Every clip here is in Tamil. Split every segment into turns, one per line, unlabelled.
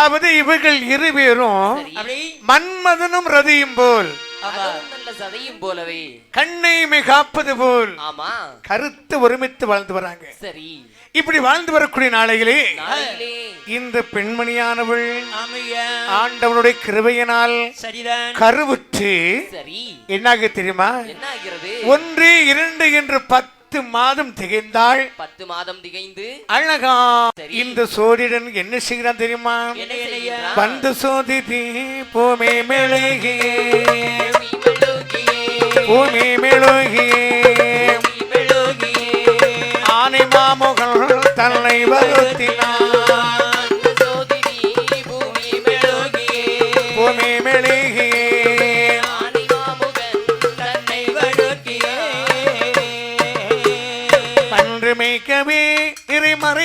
அதாவது இவர்கள் இருவேரும் மன்மதனும் ரதியும் போல்.
சதையும் போலவே.
கண்ணை காப்பது போல்.
ஆமா.
கருத்து ஒருமித்து வாழ்ந்து வராங்க.
சரி.
இப்படி வாழ்ந்து வரக்கூடிய நாளையிலே
நாளையிலே.
இந்த பெண்மணியானவள் ஆண்டவனுடைய கிருபையினால்
சரிதான்.
கருவுற்று
சரி.
என்னாக தெரியுமா? ஒன்று இரண்டு என்று பத்து மாதம் திகைந்தாள்.
பத்து மாதம் திகைந்து
அழகா. இந்த சோதிடன் என்ன செய்கிறான் தெரியுமா? வந்து சோதிதி பூமி மெழுகி
பூமி
மெழுகி ஆனை மாமுகள் தன்னை வருத்தினான்
பூமி
மெழுகி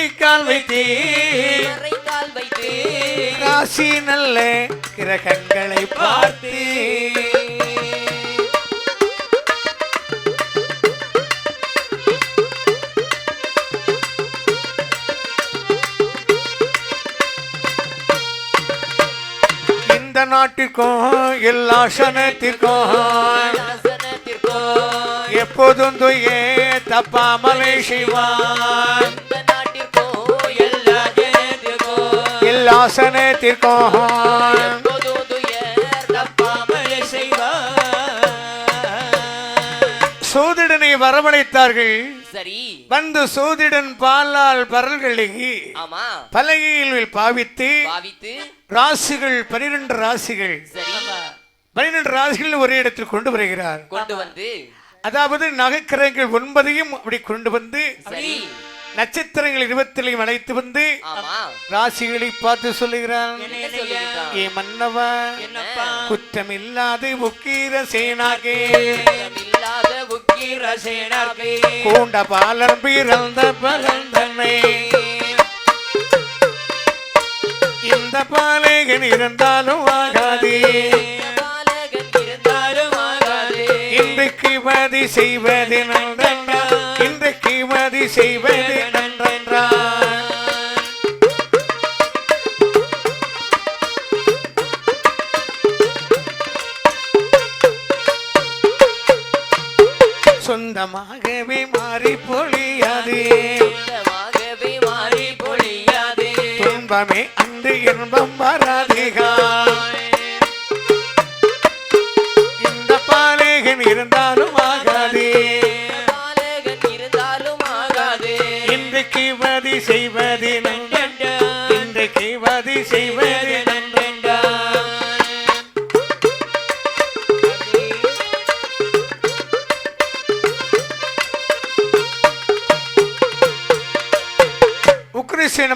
இறைமறைக்கால் வைத்தே.
கால் வைத்து.
ராசி நல்ல கிரகங்களை பார்த்து. இந்த நாட்டிற்கும் எல்லா சனத்திற்கும் எப்போதும் துயே தப்பாமலே செய்வான்
எல்லா
சனத்திற்கும்
எப்போதும் துயர் தப்பாமல்
மழை செய்வார்
சோதிடனை வரவழைத்தார்கள்.
சரி.
வந்து சோதிடன் பாலால் பரல்களை
ஆமா.
பலகையில் பாவித்து
பாவித்து.
ராசிகள் பனிரெண்டு ராசிகள். பனிரெண்டு ராசிகள் ஒரே இடத்தில் கொண்டு வருகிறார்.
கொண்டு வந்து.
அதாவது நகைக்கிரகங்கள் ஒன்பதையும் அப்படி கொண்டு வந்து நட்சத்திரங்கள் இருபத்திலையும் அழைத்து வந்து ராசிகளை பார்த்து சொல்லுகிறான். ஏ மன்னவா உக்கீர சேனாகே
இல்லாத உக்கிர
ரசேனாகே
கூண்ட பாலர் பிறந்த பலன் தன்னை. இந்த பாலேகன் இருந்தாலும் ஆகாதே.
பாலகன் இருந்தாலும் ஆகாது.
இன்றைக்கு மதி செய்வது இன்றைக்கு மதி செய்வது நன்றா சொந்தமாகவே மாறி பொழியாது.
சொந்தமாகவே மாறி பொழியாது.
துன்பமே அன்று இன்பம் வராதிகா. இந்த பாலேகன் இருந்தாலும்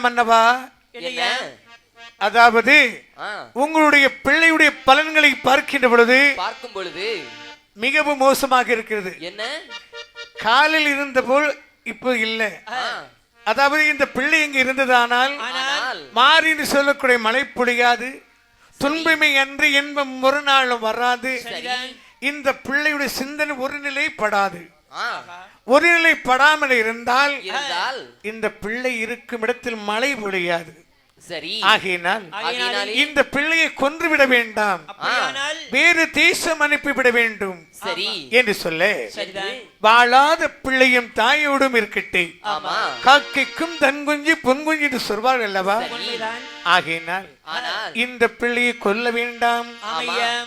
மன்னவா
என்ன?
அதாவது உங்களுடைய பிள்ளையுடைய பலன்களை பார்க்கின்ற பொழுது
பார்க்கும் பொழுது
மிகவும் மோசமாக இருக்கிறது.
என்ன?
காலில் இருந்த போல் இப்போ இல்லை. அதாவது இந்த பிள்ளை இங்கு இருந்ததானால்
ஆனால்
மாறின்னு சொல்லக்கூடிய மழை பொழியாது. துன்பமே அன்று இன்பம் ஒரு நாளும் வராது. இந்த பிள்ளையுடைய சிந்தனை ஒரு நிலைப்படாது.
ஆ,
ஒரு நிலைப்படாமல் இருந்தால்
இருந்தால்
இந்த பிள்ளை இருக்கும் இடத்தில் மழை பொழியாது.
சரி.
ஆகையினால் இந்த பிள்ளையை கொன்றுவிட வேண்டாம்.
அப்படியானால்
வேறு தேசம் அனுப்பிவிட வேண்டும்.
சரி.
என்று சொல்ல
சரிதான்.
வாழாத பிள்ளையும் தாயோடும் இருக்கட்டே.
ஆமா.
காக்கைக்கும் தன் குஞ்சு பொன் குஞ்சு என்று சொல்வார் அல்லவா? ஆகையினால்
ஆனால்
இந்த பிள்ளையை கொல்ல வேண்டாம்.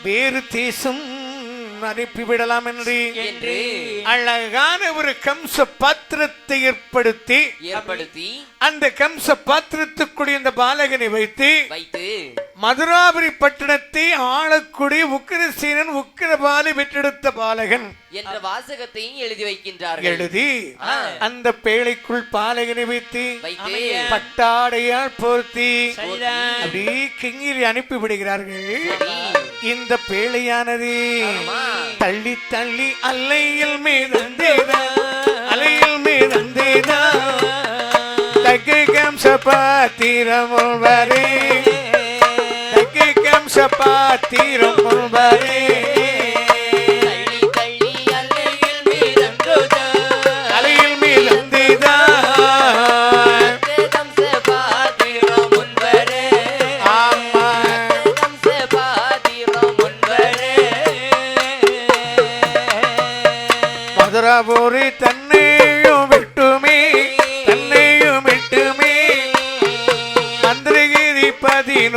வேறு தேசம் அனுப்பிவிடலாம் என்று
என்று
அழகான ஒரு கம்ச பாத்திரத்தை ஏற்படுத்தி
ஏற்படுத்தி
அந்த கம்ச பாத்திரத்துக்குரிய இந்த பாலகனை வைத்து
வைத்து
மதுராபுரி பட்டணத்தை ஆளக்கூடிய உக்கிரசீனன் உக்கிரபாலி பெற்றெடுத்த பாலகன்
என்ற வாசகத்தையும் எழுதி வைக்கின்றார்கள்.
எழுதி. அந்த பேழைக்குள் பாலகனை வைத்து பட்டாடையால் போர்த்தி. அப்படி கிங்கிரி அனுப்பி விடுகிறார்கள். இந்த பேழையானது. தள்ளி தள்ளி அலையில் மீதந்தேதா. அலையில் மீதந்தேதா. தக்கு கம்ச பாத்திரம் முன்பரே தக்கு கம்ச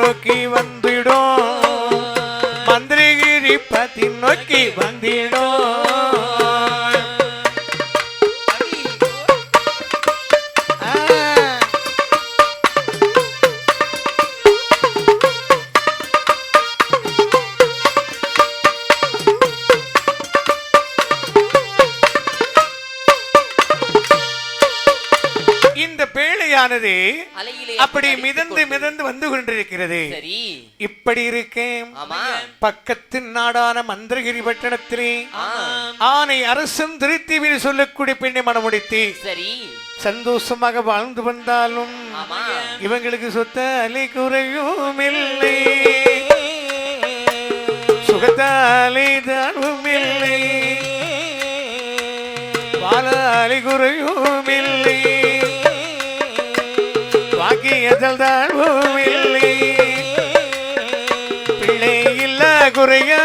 நோக்கி வந்திடும். மந்திரிகிரி பத்தி நோக்கி வந்திடும்.
அலையிலே
அப்படி மிதந்து. மிதந்து வந்து கொண்டிருக்கிறது. இப்படி இருக்கேன். பக்கத்து நாடான மந்திரகிரி பட்டணத்திலே. ஆனை அரசன் திருத்தீவிரி சொல்லக்கூடிய பெண்ணை மனமுடித்து சந்தோஷமாக வாழ்ந்து வந்தாலும் இவங்களுக்கு சொத்த அலை குறையும் இல்லை. சுகத்தாலை தாழ்வும் இல்லை. பால அலை குறையும் இல்லை. பாக்கியத்தில் தான் இல்லை. பிள்ளை இல்ல குறையா.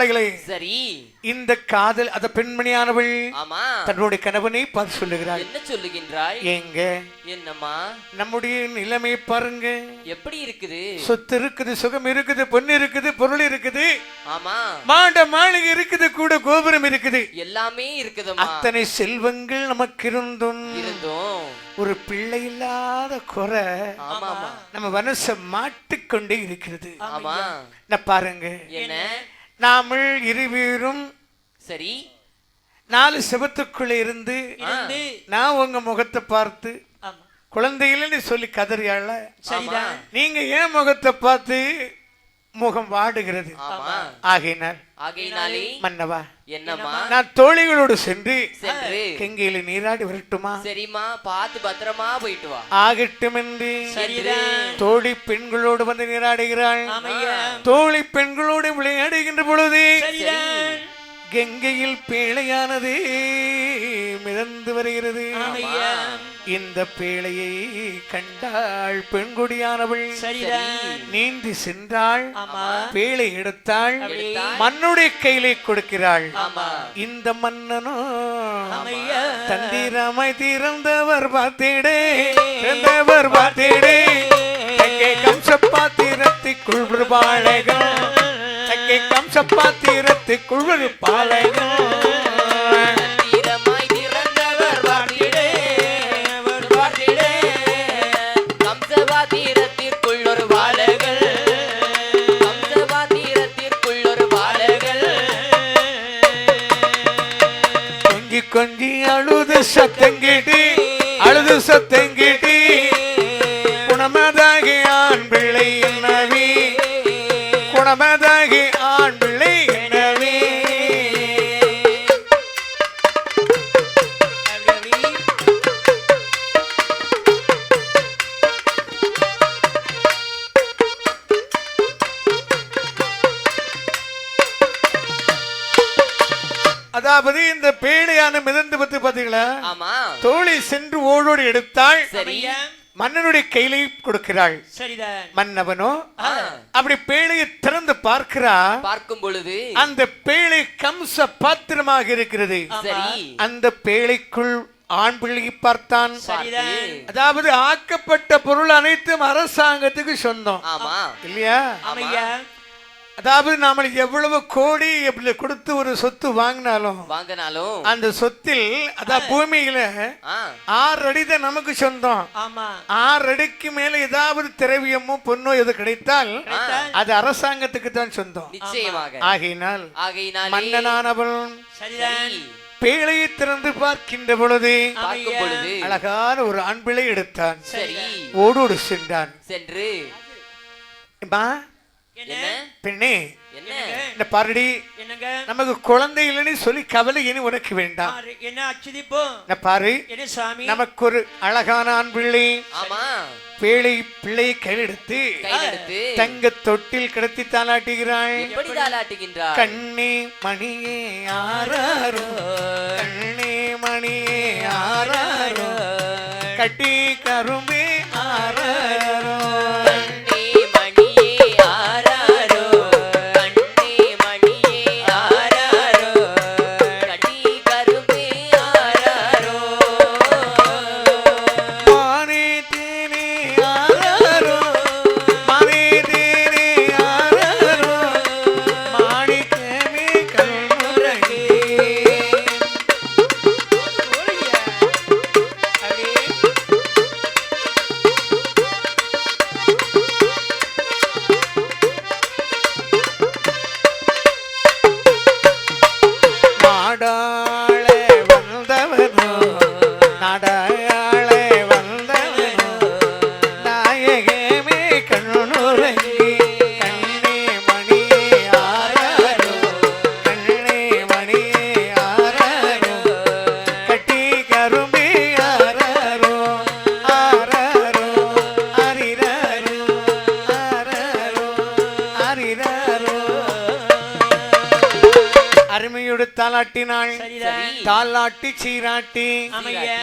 நாளைகளே
சரி.
இந்த காதல் அந்த பெண்மணியானவள்
ஆமா.
தன்னுடைய கணவனை பார்த்து சொல்லுகிறாள்.
என்ன சொல்லுகின்றாய்?
ஏங்க?
என்னம்மா?
நம்முடைய நிலைமை பாருங்க.
எப்படி இருக்குது?
சொத்து இருக்குது சுகம் இருக்குது பொண்ணு இருக்குது பொருள் இருக்குது.
ஆமா.
மாட மாளிகை இருக்குது கூட கோபுரம் இருக்குது.
எல்லாமே இருக்குதும்மா.
அத்தனை செல்வங்கள் நமக்கு இருந்தும்.
இருந்தும்
ஒரு பிள்ளை இல்லாத குறை
ஆமாமா
நம்ம மனசை மாட்டிக்கொண்டே இருக்கிறது.
ஆமா.
நான் பாருங்க.
என்ன?
நாமல் இருவரும்.
சரி.
நாலு செவத்துக்குள்ள இருந்து நான் உங்க முகத்தை பார்த்து
ஆமா.
குழந்தைகள்னு சொல்லி கதறியாள நீங்க ஏன் முகத்தை பார்த்து முகம் வாடுகிறது.
ஆமா.
ஆகையினால்
ஆகையினாலே
மன்னவா
என்னம்மா?
நான் தோழிகளோடு சென்று
சென்று
கெங்கையில நீராடி வரட்டுமா?
சரிம்மா பார்த்து பத்திரமா போயிட்டு வா.
ஆகட்டும் என்று
சரிதான்
தோழி பெண்களோடு வந்து நீராடுகிறாள். தோழி பெண்களோடு விளையாடுகின்ற பொழுது
சரிதான்
கங்கையில் பேழையானது மிதந்து வருகிறது. இந்த பேழையை கண்டாள் பெண்கொடியானவள். நீந்தி சென்றாள். பேழை எடுத்தாள். மண்ணுடைய கையிலே கொடுக்கிறாள். இந்த மன்னனோ. தந்திரமாய் திறந்தவர் பார்த்தேடே. திறந்தவர் பார்த்தேடே. தங்கை கம்ச பாத்திரத்திற்குள் இங்கே கம்ச பாத்திரத்துக்குள் ஒரு பாலகம் கொஞ்சி அழுது சத்தங்கிட்டு அதாவது இந்த பேழையான மிதந்து பத்து பாத்தீங்களா
ஆமா.
தோழி சென்று ஓடோடு எடுத்தாள். மன்னனுடைய கையிலே கொடுக்கிறாள்.
சரிதான்.
மன்னவனோ அப்படி பேழையை திறந்து பார்க்கிறா.
பார்க்கும் பொழுது
அந்த பேழை கம்ச பாத்திரமாக இருக்கிறது.
சரி.
அந்த பேழைக்குள் ஆண் பிள்ளையை பார்த்தான்.
சரிதான்.
அதாவது ஆக்கப்பட்ட பொருள் அனைத்தும் அரசாங்கத்துக்கு சொந்தம்.
ஆமா.
இல்லையா? அதாவது நாம எவ்வளவு கோடி எப்படி கொடுத்து ஒரு சொத்து வாங்கினாலும்
வாங்கினாலும்
அந்த சொத்தில் அதான் பூமியில ஆறு அடிதான் நமக்கு சொந்தம்.
ஆமா.
ஆறு அடிக்கு மேல ஏதாவது திரவியமோ பொண்ணோ எது கிடைத்தால்
கிடைத்தால்.
அது அரசாங்கத்துக்கு தான் சொந்தம்.
நிச்சயமாக.
ஆகையினால்
சரி,
பேழையை திறந்து பார்க்கின்ற பொழுது
பார்க்கும் பொழுது
அழகான ஒரு ஆண் பிள்ளை எடுத்தான்.
சரி.
ஓடோடு சென்றான்.
சென்று
பெண்ணே
என்ன?
இந்த பாரடி?
என்னங்க?
நமக்கு குழந்தை இல்லைன்னு சொல்லி கவலை இனி உனக்கு வேண்டாம்.
என்ன அச்சுதிப்போ?
இந்த பாரு?
என்ன சுவாமி
நமக்கு ஒரு அழகான ஆண் பிள்ளை.
ஆமா.
பேழை பிள்ளையை கையெடுத்து தங்க தொட்டில் கிடத்தி தாளாட்டுகிறாள். கண்ணே மணியே ஆராரோ? கண்ணே மணியே ஆராரோ? கட்டி கரும்பே ஆராரோ?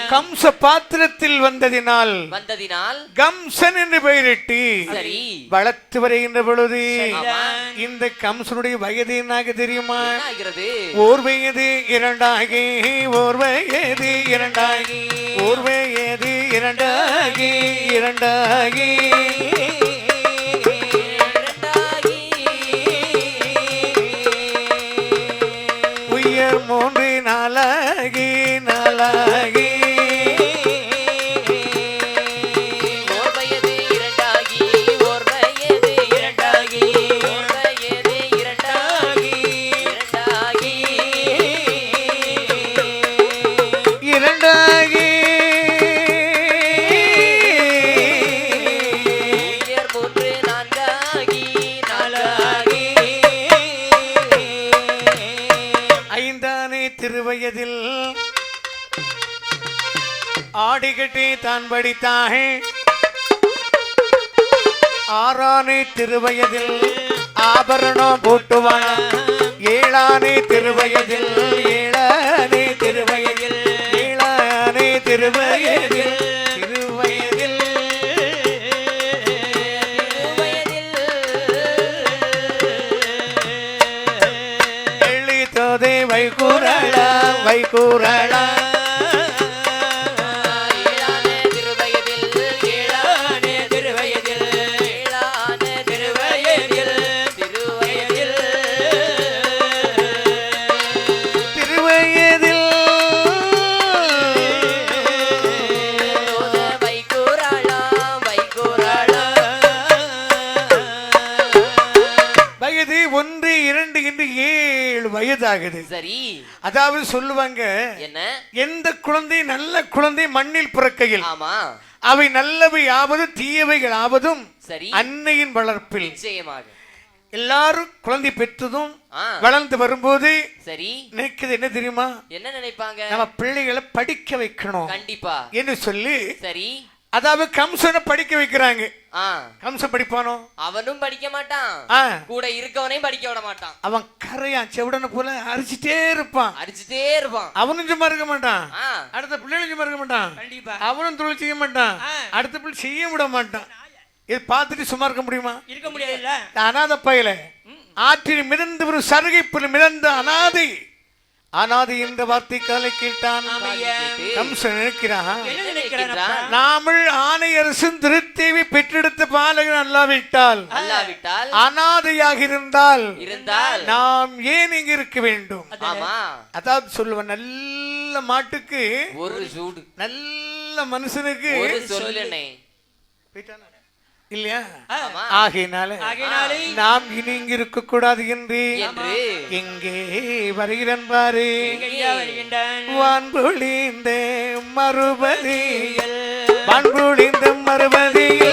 கம்ச பாத்திரத்தில் வந்ததினால்
வந்ததினால்
கம்சன் என்று பெயரிட்டு
சரி.
வளர்த்து வருகின்ற பொழுது இந்த கம்சனுடைய வயது என்னாக தெரியுமா? ஓர் வயது இரண்டாகி ஓர் வயது இரண்டாகி ஓர் வயது இரண்டாகி இரண்டாகி.
இரண்டாகி.
உயர் மூன்று ஆடிகட்டி தான் படித்தாகே ஆறானே திருவயதில் ஆபரணம் போட்டுவான் ஏழானே திருவயதில் ஏழானே திருவயதில் ஏழானே திருவயதில் திருவயதில். எழித்தோதே வைகுரளா ஒன்று இரண்டு என்று ஏழு வயது வயதாகுது.
சரி.
அதாவது சொல்லுவாங்க
என்ன?
எந்த குழந்தை நல்ல குழந்தை மண்ணில் பிறக்கையில்
ஆமா.
அவை நல்லவை ஆவது தீயவைகள் ஆவதும்
சரி.
அன்னையின் வளர்ப்பில்.
நிச்சயமாக.
எல்லாரும் குழந்தை பெற்றதும்
ஆ.
வளர்ந்து வரும்போது
சரி.
நினைக்கிறது என்ன தெரியுமா?
என்ன நினைப்பாங்க?
நம்ம பிள்ளைகளை படிக்க வைக்கணும்.
கண்டிப்பா.
என்று சொல்லி
சரி.
அதாவது கம்சனை படிக்க வைக்கிறாங்க. கம்சன் படிப்பானோ?
அவனும் படிக்க மாட்டான். கூட இருக்கவனையும் படிக்க விட மாட்டான்.
அவன் கரையான் செவிடனை போல அரிச்சிட்டே இருப்பான்.
அடிச்சுட்டே இருப்பான்.
அவனும் சும்மா இருக்க மாட்டான். அடுத்த பிள்ளைகளும் சும்மா இருக்க மாட்டான்.
கண்டிப்பா.
அவனும் தொழில் செய்ய மாட்டான். அடுத்த பிள்ளை செய்ய விட மாட்டான். இது பார்த்துட்டு சும்மா இருக்க முடியுமா?
இருக்க
இந்த அனாதை பயல. ஆற்றில் மிதந்து ஒரு சருகை மிதந்த அனாதை. அனாதை என்ற வார்த்தை காலை கேட்டான். கம்சன் நினைக்கிறான். நாமல் ஆணை அரசும் திருத்தேவி பெற்றெடுத்த பாலகன் அல்லாவிட்டால்.
அல்லாவிட்டால்.
அனாதையாக இருந்தால்.
இருந்தால்.
நாம் ஏன் இங்க இருக்க வேண்டும்?
ஆமா.
அதாவது சொல்லுவேன் நல்ல மாட்டுக்கு
ஒரு சூடு.
நல்ல மனுஷனுக்கு
ஒரு சொல்லுனே
போயிட்டானா? இல்லையா? ஆகையினால நாம் இனி இங்க இருக்க கூடாது என்று எங்கே வருகிறன் பாரு. வான்பொழிந்த மறுபதியில் வான்பொழிந்த மறுபதியில்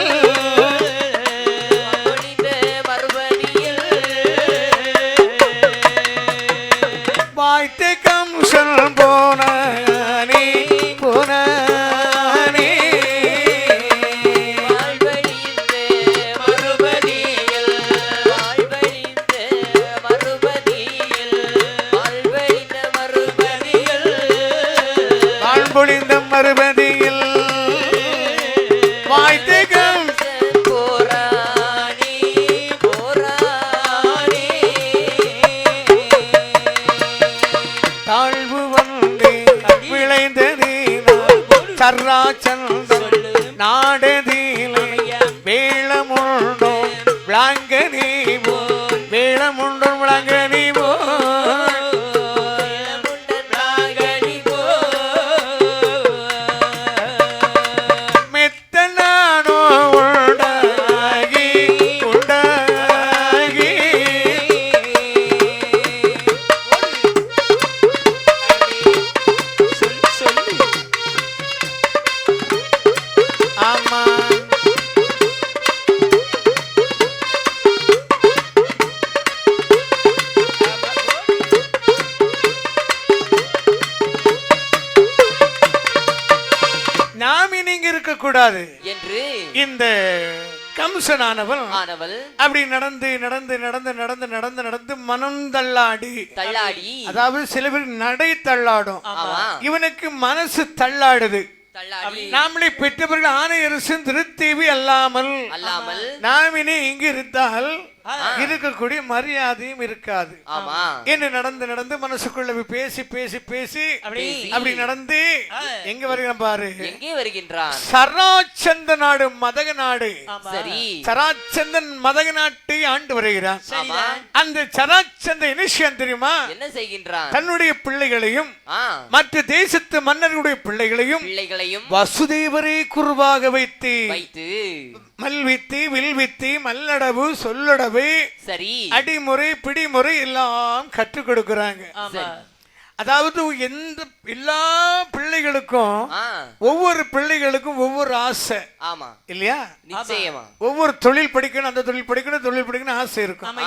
கூடாது
என்று
இந்த கம்சனானவன்
ஆனவள்
அப்படி நடந்து நடந்து நடந்து நடந்து நடந்து நடந்து மனம் தள்ளாடி.
தள்ளாடி.
அதாவது சில பேர் நடை தள்ளாடும். இவனுக்கு மனசு தள்ளாடுது.
தள்ளாடி.
நாமளை பெற்றவர்கள் ஆணையரசன் திருத்தேவி அல்லாமல்
அல்லாமல்
நாம் இனி இங்கு இருந்தால் இருக்கக்கூடிய மரியாதையும் இருக்காது.
ஆமா.
என்று நடந்து நடந்து மனசுக்குள்ள பேசி பேசி பேசி
அப்படி.
அப்படி நடந்து எங்க வருகிறோம் பாரு?
எங்கே வருகின்றான்?
சராச்சந்த நாடு மதக நாடு.
சரி.
சராச்சந்தன் மதக நாட்டை ஆண்டு வருகிறான்.
ஆமா.
அந்த சராச்சந்த இனிஷியம் தெரியுமா?
என்ன செய்கின்றான்?
தன்னுடைய பிள்ளைகளையும் மற்ற தேசத்து மன்னர்களுடைய பிள்ளைகளையும்
பிள்ளைகளையும்
வசுதேவரை குருவாக வைத்து
வைத்து
மல்வித்து வில்வித்து மல்லடவு சொல்லடவு
சரி.
அடிமுறை பிடிமுறை எல்லாம் கற்றுக் கொடுக்கறாங்க.
ஆமா.
அதாவது எந்த எல்லா பிள்ளைகளுக்கும் ஒவ்வொரு பிள்ளைகளுக்கும் ஒவ்வொரு ஆசை.
ஆமா.
இல்லையா?
நிச்சயமா.
ஒவ்வொரு தொழில் படிக்கணும் அந்த தொழில் படிக்கணும் தொழில் படிக்கணும் ஆசை இருக்கும்.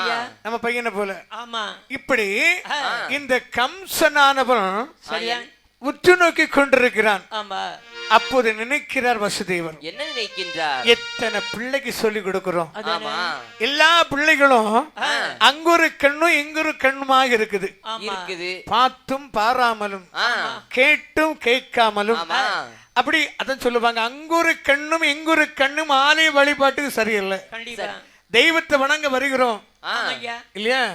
நம்ம பையனை போல.
ஆமா.
இப்படி இந்த கம்சனானவன்
சரியா.
உற்று நோக்கி கொண்டிருக்கிறான்.
ஆமா.
அப்போது நினைக்கிறார் வசுதேவர்
என்ன நினைக்கின்றார்?
எத்தனை பிள்ளைக்கு சொல்லி கொடுக்கிறோம்? எல்லா பிள்ளைகளும் அங்கொரு கண்ணும் இங்கொரு கண்ணுமாக இருக்குது.
இருக்குது.
பார்த்தும் பாராமலும் கேட்டும் கேட்காமலும். அப்படி அதான் சொல்லுவாங்க அங்கொரு கண்ணும் இங்கொரு கண்ணும் ஆலய வழிபாட்டுக்கு சரியில்லை. தெய்வத்தை வணங்க வருகிறோம். இல்லையா?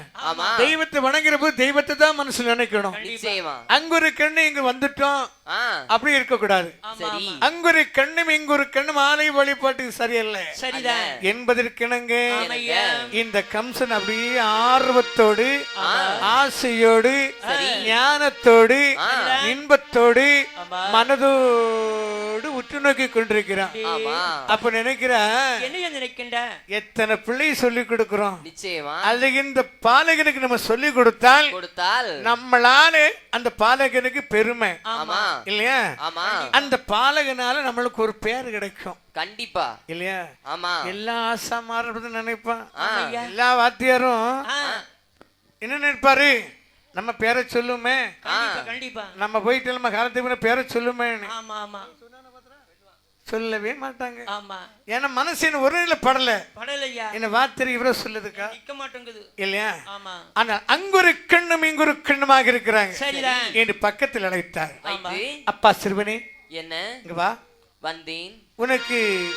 தெய்வத்தை வணங்குற போது தெய்வத்தை தான் மனசுல நினைக்கணும்.
நிச்சயமா.
அங்கொரு கண்ணு இங்க வந்துட்டோம். அப்படி இருக்க கூடாது
சரி.
அங்கொரு கண்ணும் இங்கொரு கண்ணும் ஆலய வழிபாட்டுக்கு சரியில்லை. என்பதற்கிணங்க. இந்த கம்சன் அப்படியே ஆர்வத்தோடு ஆசையோடு ஞானத்தோடு இன்பத்தோடு. மனதோடு உற்று நோக்கி கொண்டிருக்கிறான்.
ஆமா.
அப்ப நினைக்கிறேன் எத்தனை பிள்ளை சொல்லி கொடுக்கிறோம்.
நிச்சயமா
அது இந்த பாலகனுக்கு நம்ம சொல்லி கொடுத்தால்
கொடுத்தால்
நம்மளால அந்த பாலகனுக்கு பெருமை.
ஆமா.
இல்லையா?
ஆமா.
அந்த பாலகனால நம்மளுக்கு ஒரு பேர் கிடைக்கும்.
கண்டிப்பா.
இல்லையா?
ஆமா.
எல்லா ஆசாமாரும் நினைப்பான். எல்லா வாத்தியாரும் என்ன நினைப்பாரு? நம்ம பேரை சொல்லுமே.
கண்டிப்பா
நம்ம போயிட்டு நம்ம காலத்துக்கு பேரை சொல்லுமே
ஆமா ஆமா.
சொல்லவே மாட்டாங்க.
ஆமா.
ஏன்னா மனசு என்ன ஒரு நிலை படல.
படலையா?
என்ன வாத்தியார் இவரை சொல்லுதுக்கா?
நிக்க மாட்டேங்குது.
இல்லையா?
ஆமா.
ஆனா அங்கொரு கண்ணும் இங்கொரு கண்ணுமாக இருக்கிறாங்க.
சரிதான்.
என்று பக்கத்தில் அழைத்தார். அப்பா சிறுவனே
என்ன?
இங்க வா.
வந்தேன்.
உனக்கு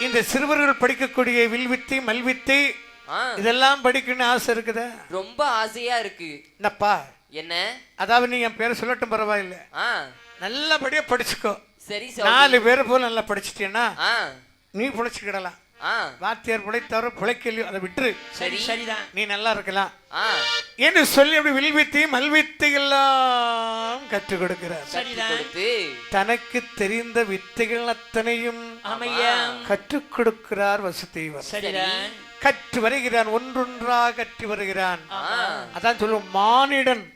இந்த சிறுவர்கள் படிக்கக்கூடிய வில்வித்தை மல்வித்தை
ஆ.
இதெல்லாம் படிக்கணும்னு ஆசை இருக்குதா?
ரொம்ப ஆசையா இருக்கு.
என்னப்பா?
என்ன?
அதாவது நீ என் பேரை சொல்லட்டும் பரவாயில்லை.
ஆ.
நல்லபடியா படிச்சுக்கோ.
சரி சொல்லு
நாலு பேர் போல நல்லா படிச்சிட்டீன்னா நீ பிழைச்சிக்கிடலாம்.
ஆ.
வாத்தியார் பிழைத்தவர பிழைக்கலையோ அதை விட்டுரு.
சரி. சரிதான்.
நீ நல்லா இருக்கலாம்.
ஆ.
என்று சொல்லி அப்படி வில்வித்தை மல்வித்தை எல்லாம் கற்றுக் கொடுக்கிறார் தனக்கு தெரிந்த வித்தைகள் அத்தனையும் கற்றுக் கொடுக்கிறார் வசுதேவர்.
சரிதான்.
கற்று வருகிறான் ஒன்றொன்றாக கற்று வருகிறான்.
ஆ.
அதான் சொல்லுவோம் மானிடன்.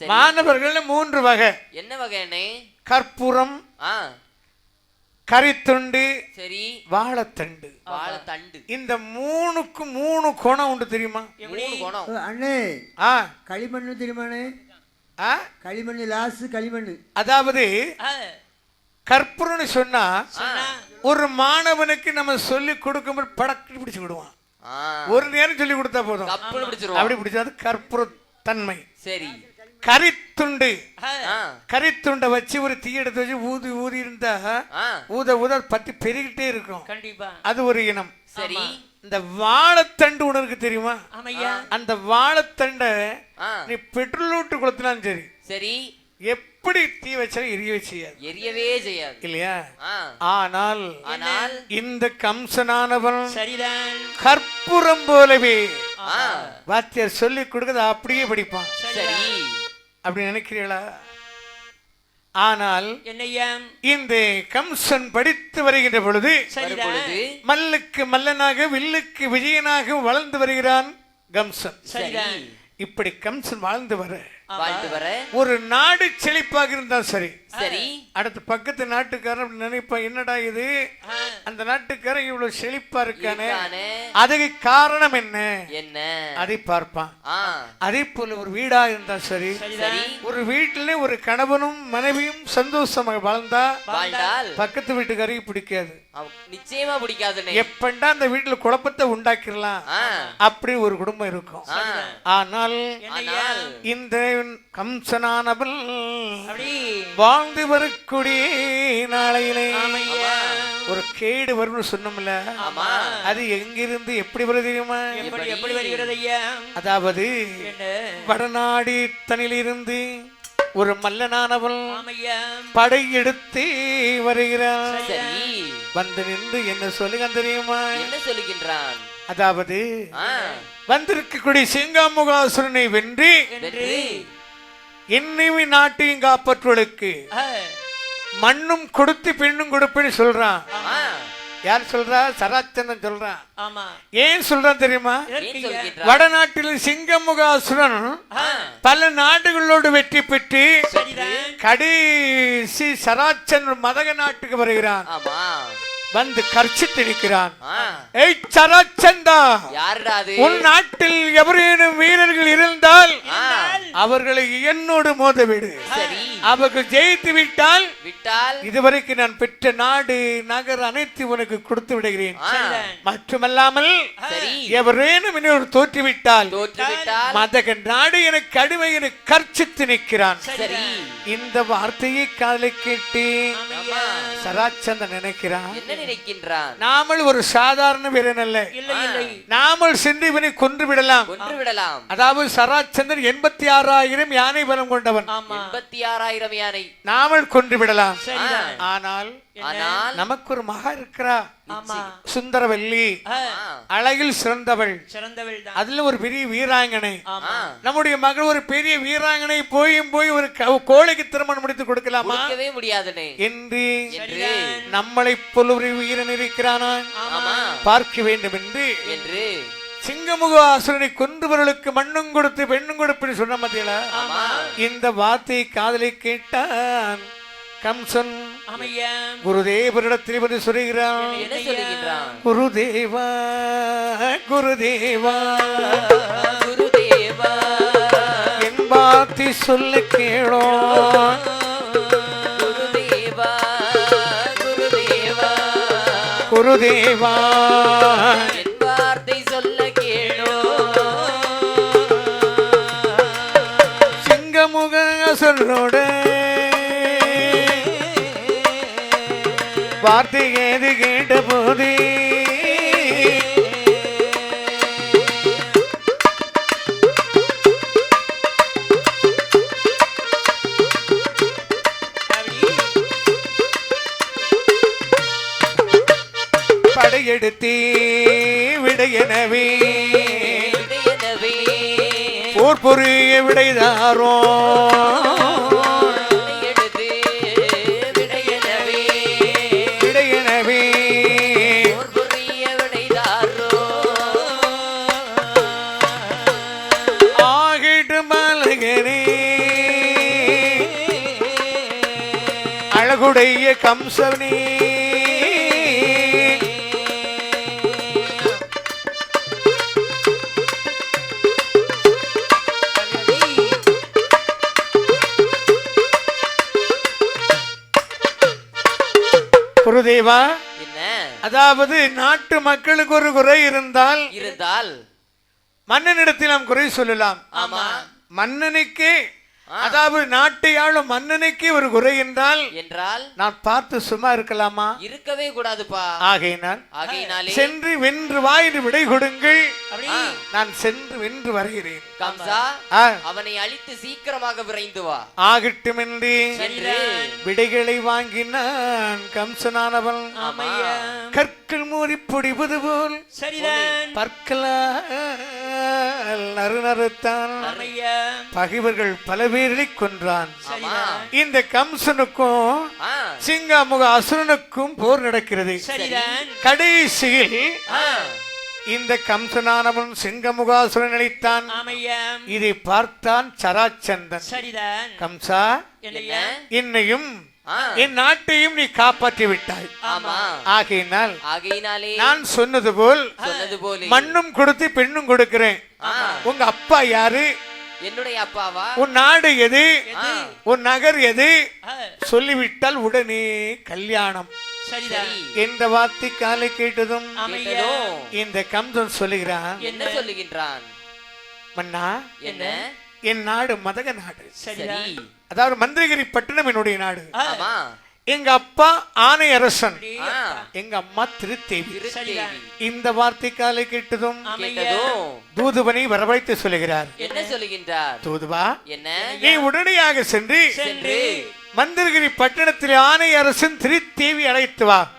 மாணவர்கள் மூன்று வகை.
என்ன வகைண்ணே
கற்பூரம்
ஆ.
கரித்துண்டு
சரி.
வாழைத்தண்டு.
வாழைத்தண்டு.
இந்த மூணுக்கு மூணு குணம் உண்டு தெரியுமா?
மூணு குணம்.
ஓ, அண்ணே.
ஆ.
களிமண்ணு தெரியுமாண்ணே
ஆ?
களிமண் லாஸ்ட் களிமண்
அதாவது கற்பூரம்னு சொன்னா ஒரு மாணவனுக்கு நம்ம சொல்லி கொடுக்கும்போது படக்கு பிடிச்சு விடுவான். ஒரு நேரம் சொல்லி கொடுத்தா போதும். அப்படி பிடிச்சது கற்பூர தன்மை
சரி.
கரித்துண்டு. கரித்துண்டை வச்சு ஒரு தீ எடுத்து வச்சு ஊதி ஊதி இருந்தா ஊத ஊத பத்தி பெருகிட்டே இருக்கும்.
கண்டிப்பா.
அது ஒரு இனம்.
சரி.
இந்த வாழைத்தண்டு உனக்கு தெரியுமா? அந்த வாழைத்தண்டை நீ பெட்ரோல் ஊட்டு கொடுத்தனாலும் சரி.
சரி.
எப்படி தீ வச்சாலும் எரியவே செய்யாது.
எரியவே செய்யாது.
இல்லையா? ஆனால்
ஆனால்
இந்த கம்சனானவன்
சரிதான்.
கற்பூரம் போலவே
ஆ.
வாத்தியார் சொல்லி கொடுக்கறத அப்படியே படிப்பான்.
சரி.
அப்படி நினைக்கிறீங்களா ஆனால்
என்னையா?
இந்த கம்சன் படித்து வருகின்ற பொழுது மல்லுக்கு மல்லனாக வில்லுக்கு விஜயனாக வளர்ந்து வருகிறான் கம்சன். இப்படி கம்சன் வாழ்ந்து வர
வாழ்த்து வர.
ஒரு நாடு செழிப்பாக இருந்தா சரி.
சரி.
அடுத்த பக்கத்து நாட்டுக்காரன் நினைப்பான் என்னடா இது? அந்த நாட்டுக்காரன் இவ்வளவு செழிப்பா இருக்கானே. அதுக்கு காரணம் என்ன?
என்ன?
அதை பார்ப்பான்.
ஆ.
அதே போல ஒரு வீடா இருந்தா சரி.
சரி.
ஒரு வீட்டிலே ஒரு கணவனும் மனைவியும் சந்தோஷமாக வாழ்ந்தா
வாழ்ந்தால்?
பக்கத்து வீட்டுக்காரையும் பிடிக்காது.
நிச்சயமா பிடிக்காதுண்ணே.
எப்பண்டா அந்த வீட்டுல குழப்பத்தை உண்டாக்கிடலாம்? அப்படி ஒரு குடும்பம் இருக்கும். ஆனால் இந்த கம்சனானவள் வாழ்ந்து வரக்கூடிய நாளையிலே. ஒரு கேடு வரும்னு சொன்னோம்ல. அது எங்கிருந்து எப்படி வருது தெரியுமா?
எப்படி எப்படி? வருகிறது ஐயா?
அதாவது வடநாடி தனிலிருந்து ஒரு மல்லனானவள் படையெடுத்து வருகிறாள்.
சரி
வந்து நின்று என்ன சொல்லுங்க தெரியுமா?
என்ன சொல்லுகின்றான்?
அதாவது வந்திருக்கக்கூடிய சிங்காமுகாசுரனை வென்று
வென்று.
இன்னிவி நாட்டையும் காப்பற்றுவளுக்கு மண்ணும் கொடுத்து பெண்ணும் கொடுப்பேன்னு சொல்றான். யார் சொல்றா? சராச்சந்திரன் சொல்றான்.
ஆமா.
ஏன் சொல்றான் தெரியுமா? வடநாட்டில் சிங்கமுகாசுரன் பல நாடுகளோடு வெற்றி பெற்று கடைசி சராச்சந்திரன் மதக நாட்டுக்கு வருகிறான்.
ஆமா.
வந்து கர்ச்சித்து நிற்கிறான்
ஆ.
ஏய் சராச்சந்தா
யாருடா அது?
உன் நாட்டில் எவரேனும் வீரர்கள் இருந்தால் அவர்களை என்னோடு மோத விடு. அவர்கள் ஜெயித்து விட்டால்
விட்டால்
இதுவரைக்கும் நான் பெற்ற நாடு நகர் அனைத்து உனக்கு கொடுத்து விடுகிறேன். மட்டுமல்லாமல் எவரேனும் இன்னொரு தோற்றுவிட்டால்
தோற்று விட்டால்
மதக நாடு என கடுமை என கர்ச்சித்து நிற்கிறான். இந்த வார்த்தையை காதலை கேட்டு சராச்சந்தன் நினைக்கிறான்.
நினைக்கின்றான்?
நாமல் ஒரு சாதாரண வீரன் அல்ல. நாமல் சென்று இவனை கொன்று விடலாம். அதாவது சராச்சந்திரன் எண்பத்தி ஆறாயிரம் யானை பலம் கொண்டவன்.
ஆமா.
எண்பத்தி ஆறாயிரம் யானை.
நாமல் கொன்று விடலாம். ஆனால்
ஆனால்
நமக்கு ஒரு மகா இருக்கிறா. சுந்தரவல்லி. அழகில் சிறந்தவள்.
சிறந்தவள் தான்.
அதுல ஒரு பெரிய வீராங்கனை. நம்முடைய மகள் ஒரு பெரிய வீராங்கனை போயும் போய் ஒரு கோழைக்கு திருமணம் முடித்து கொடுக்கலாமா?
முடியாதுனே.
என்று நம்மளை போல ஒரு வீரன் இருக்கிறானா பார்க்க வேண்டும் என்று
என்று
சிங்கமுக அசுரனை கொன்றவர்களுக்கு மண்ணும் கொடுத்து பெண்ணும் கொடுப்புன்னு சொன்ன மத்தியில இந்த வார்த்தையை காதலை கேட்டான் கம்சன். குருதேவரிடத்தில் வந்து சொல்கிறான் குருதேவா குருதேவா.
குருதேவா.
என் வார்த்தை சொல்ல கேளோ
குருதேவா குருதேவா.
குருதேவா. அசுரனோட வார்த்தை ஏது கேட்ட போதே படையெடுத்தே விடையெனவே. போர் பொறிய விடைதாரோ? கம்சனே குருதேவா அதாவது நாட்டு மக்களுக்கு ஒரு குறை இருந்தால்
இருந்தால்
மன்னனிடத்தில் நாம் குறை சொல்லலாம்.
ஆமா.
மன்னனுக்கே அதாவது நாட்டை ஆளும் மன்னனுக்கே ஒரு குறை என்றால்
என்றால்
நான் பார்த்து சும்மா இருக்கலாமா?
இருக்கவே கூடாதுப்பா.
ஆகையினால்
ஆகையினாலே
சென்று வென்று வா என்று விடை கொடுங்கள். நான் சென்று வென்று வருகிறேன்.
கம்சா அவனை அழித்து சீக்கிரமாக விரைந்து வா.
ஆகட்டும் என்று விடைகளை வாங்கினான் கம்சனானவன்.
ஆமையா
கற்கள் மூடி பொடிபது போல் பற்களால் நறுநறுத்தான்
ஆமையா
பகைவர்கள் பல பேரை கொன்றான். இந்த கம்சனுக்கும் சிங்கமுக அசுரனுக்கும் போர் நடக்கிறது. கடைசியில்
ஆ,
இந்த கம்சனானவன் சிங்கமுகாசுரன் அளித்தான்.
ஆமையா
இதை பார்த்தான் சராச்சந்தன்.
சரிதான்.
கம்சா
என்னையா?
என்னையும் என் நாட்டையும் நீ காப்பாற்றி விட்டாய்.
ஆமா.
ஆகையினால்
ஆகையினாலே
நான் சொன்னது போல்
சொன்னது போலே.
மண்ணும் கொடுத்து பெண்ணும் கொடுக்கிறேன். உங்க அப்பா யாரு?
என்னுடைய அப்பாவா?
உன் நாடு எது? உன் நகர் எது? சொல்லிவிட்டால் உடனே கல்யாணம். என்ற வார்த்தை காலை கேட்டதும் இந்த கம்சன் சொல்லுகிறான்.
என்ன சொல்லுகின்றான்?
மன்னா?
என்ன?
என் நாடு மதக நாடு.
சரி.
அதாவது மந்திரகிரி பட்டணம் என்னுடைய நாடு. எங்க அப்பா ஆனை அரசன். எங்க அம்மா திருத்தேவி. இந்த வார்த்தை காலை கேட்டதும் தூதுவனை வரவழைத்து சொல்லுகிறார்.
என்ன சொல்லுகின்றார்?
தூதுவா
என்ன?
நீ உடனடியாக சென்று மந்திரகிரி பட்டணத்தில் ஆனை அரசன் திருத்தேவி அழைத்து வா.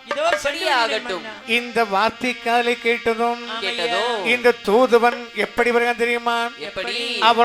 இந்த வார்த்தை காலை கேட்டதும்
கேட்டதும்.
இந்த தூதுவன் எப்படி வருகிறான் தெரியுமா?
எப்படி?
அவன்